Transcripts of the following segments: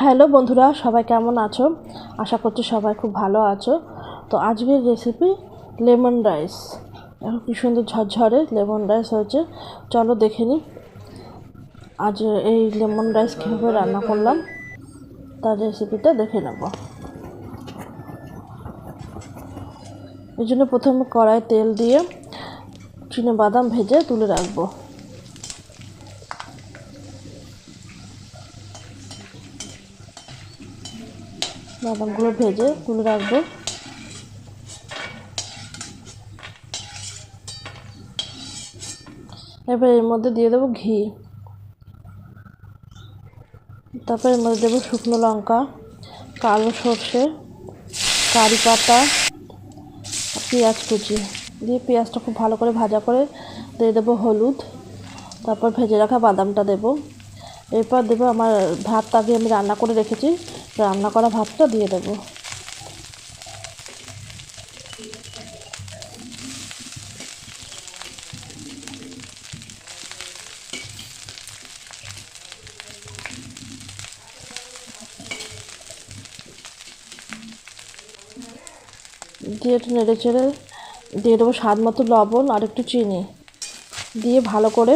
Hello বন্ধুরা, সবাই কেমন আছো? আশা করছি সবাই খুব ভালো আছো। তো আজকের রেসিপি লেমন রাইস এখন কী সুন্দর ঝরঝরে লেমন রাইস হয়েছে। চলো দেখে নিই আজ এই লেমন রাইস কীভাবে রান্না করলাম, তার রেসিপিটা দেখে নেব। এই জন্য প্রথমে কড়াই তেল দিয়ে চিনে বাদাম ভেজে তুলে রাখব। বাদামগুলো ভেজে তুলে রাখব। এরপর এর মধ্যে দিয়ে দেবো ঘি। তারপর এর মধ্যে দেবো শুকনো লঙ্কা, কালো সর্ষে, কারি পাতা, পেঁয়াজ কুচি। দিয়ে পেঁয়াজটা খুব ভালো করে ভাজা করে দিয়ে দেবো হলুদ। তারপর ভেজে রাখা বাদামটা দেবো। এরপর দেবো আমার ভাত আগে আমি রান্না করে রেখেছি। রান্না করা ভাতটা দিয়ে দেবো। দিয়ে একটু নেড়ে চেড়ে দিয়ে দেবো স্বাদ মতো লবণ আর একটু চিনি। দিয়ে ভালো করে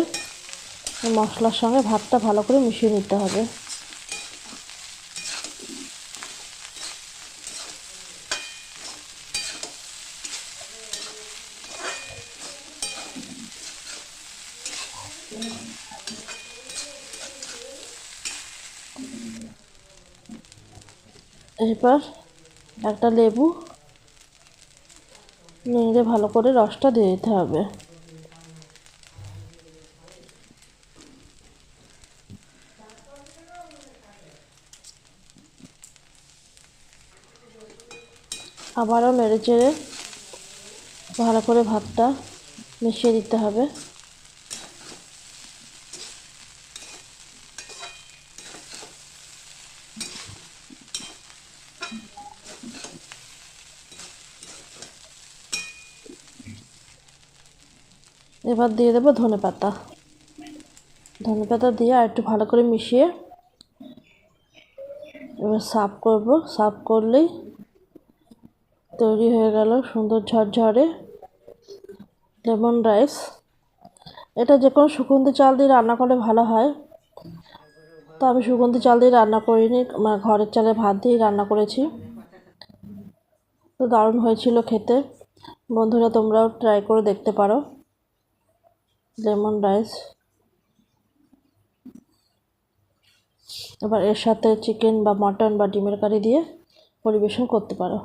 মশলার সঙ্গে ভাতটা ভালো করে মিশিয়ে নিতে হবে। এরপর একটা লেবু নেড়ে ভালো করে রসটা দিয়ে দিতে হবে। আবারও নেড়ে চেড়ে ভালো করে ভাতটা মিশিয়ে দিতে হবে। এবার দিয়ে দেবো ধনে পাতা ধনে পাতা দিয়ে আর একটু ভালো করে মিশিয়ে এবার সার্ভ করব। সার্ভ করলেই তৈরি হয়ে গেল সুন্দর ঝরঝরে লেমন রাইস। এটা যে কোনো সুগন্ধি চাল দিয়ে রান্না করলে ভালো হয়। তো আমি সুগন্ধি চাল দিয়ে রান্না করিনি মানে ঘরের চালে ভাত দিয়েই রান্না করেছি। তো দারুণ হয়েছিল খেতে। বন্ধুরা, তোমরাও ট্রাই করে দেখতে পারো। Lemon rice. এবার এর সাথে চিকেন বা মটন বা ডিমের কারি দিয়ে পরিবেশন করতে পারো।